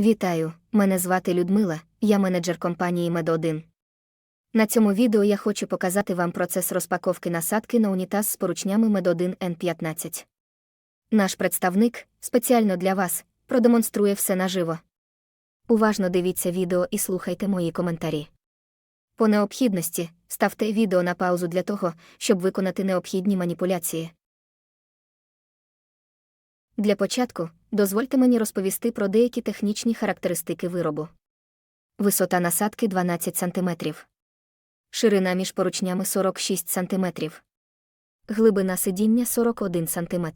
Вітаю, мене звати Людмила, я менеджер компанії Мед1. На цьому відео я хочу показати вам процес розпаковки насадки на унітаз з поручнями Мед1 N15. Наш представник, спеціально для вас, продемонструє все наживо. Уважно дивіться відео і слухайте мої коментарі. По необхідності ставте відео на паузу для того, щоб виконати необхідні маніпуляції. Для початку дозвольте мені розповісти про деякі технічні характеристики виробу. Висота насадки 12 см. Ширина між поручнями 46 см. Глибина сидіння 41 см.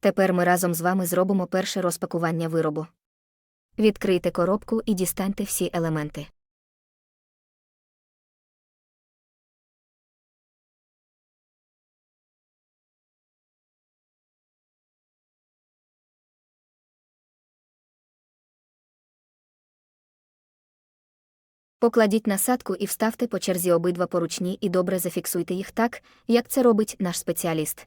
Тепер ми разом з вами зробимо перше розпакування виробу. Відкрийте коробку і дістаньте всі елементи. Покладіть насадку і вставте по черзі обидва поручні і добре зафіксуйте їх так, як це робить наш спеціаліст.